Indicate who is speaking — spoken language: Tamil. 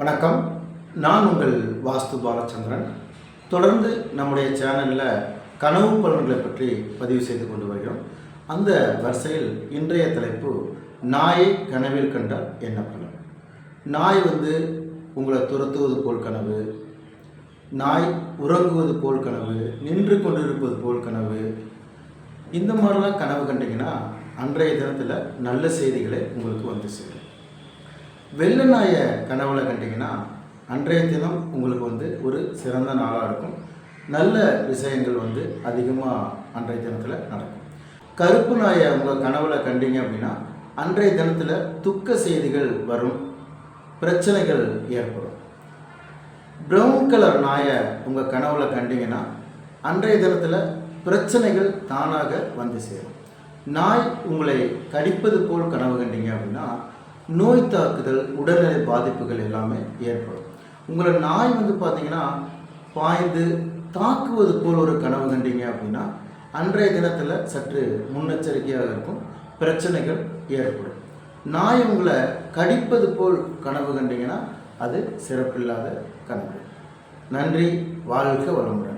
Speaker 1: வணக்கம். நான் உங்கள் வாஸ்து பாலச்சந்திரன். தொடர்ந்து நம்முடைய சேனலில் கனவு பலன்களை பற்றி பதிவு செய்து கொண்டு வருகிறோம். அந்த வரிசையில் இன்றைய தலைப்பு நாயை கனவில் கண்டால் என்ன பலன்? நாய் வந்து உங்களை துரத்துவது போல் கனவு நாய் உறங்குவது போல் கனவு நின்று கொண்டிருப்பது போல் கனவு. இந்த மாதிரிலாம் கனவு கண்டிங்கன்னா அன்றைய தினத்தில் நல்ல செய்திகளை உங்களுக்கு வந்து சேரும். வெள்ளை நாயை கனவுல கண்டிங்கன்னா அன்றைய தினம் உங்களுக்கு வந்து ஒரு சிறந்த நாளாக இருக்கும். நல்ல விஷயங்கள் வந்து அதிகமாக அன்றைய தினத்தில் நடக்கும். கருப்பு நாயை உங்கள் கனவுல கண்டீங்க அப்படின்னா அன்றைய தினத்தில் துக்க செய்திகள் வரும் பிரச்சனைகள் ஏற்படும். ப்ரௌன் கலர் நாயை உங்கள் கனவுல கண்டிங்கன்னா அன்றைய தினத்தில் பிரச்சனைகள் தானாக வந்து சேரும். நாய் உங்களை கடிப்பது போல் கனவு கண்டிங்க அப்படின்னா நோய் தாக்குதல் உடல்நிலை பாதிப்புகள் எல்லாமே ஏற்படும். உங்களை நாய் வந்து பார்த்தீங்கன்னா பாய்ந்து தாக்குவது போல் ஒரு கனவு கண்டீங்க அப்படின்னா அன்றைய தினத்தில் சற்று முன்னெச்சரிக்கையாக இருக்கும். பிரச்சனைகள் ஏற்படும். நாய் உங்களை கடிப்பது போல் கனவு கண்டீங்கன்னா அது சிறப்பில்லாத கனவு. நன்றி வாழ்க வளமுடன்.